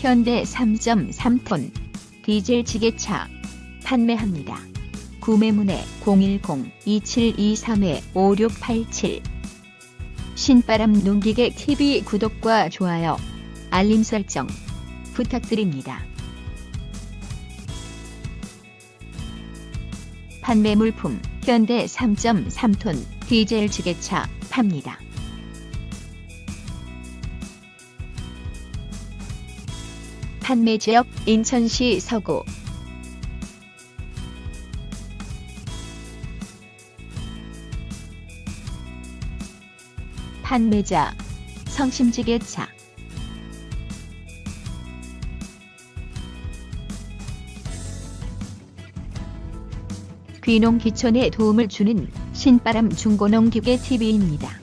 현대 3.3톤 디젤 지게차 판매합니다. 구매문의 010-2723-5687 신바람 농기계 TV 구독과 좋아요, 알림 설정 부탁드립니다. 판매 물품 현대 3.3톤 디젤 지게차 팝니다. 판매 지역 인천시 서구 판매자 성심지게차 귀농 기촌에 도움을 주는 신바람 중고농기계 TV입니다.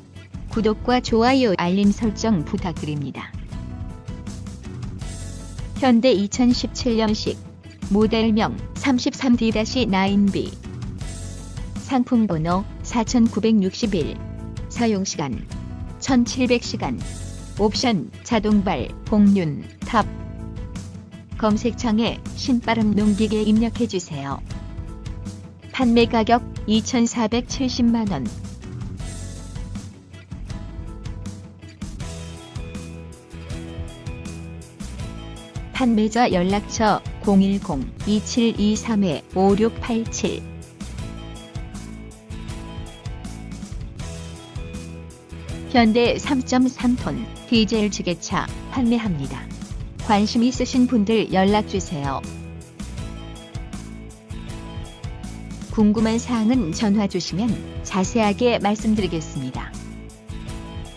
구독과 좋아요 알림 설정 부탁드립니다. 현대 2017년식 모델명 33D-9B 상품번호 4961 사용시간 1700시간. 옵션 자동발 공륜 탑. 검색창에 신바람 농기계 입력해주세요. 판매 가격 2,470만원 판매자 연락처 010-2723-5687 현대 3.3톤 디젤 지게차 판매합니다. 관심 있으신 분들 연락주세요. 궁금한 사항은 전화 주시면 자세하게 말씀드리겠습니다.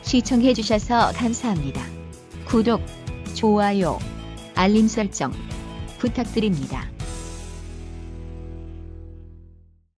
시청해주셔서 감사합니다. 구독, 좋아요, 알림 설정 부탁드립니다.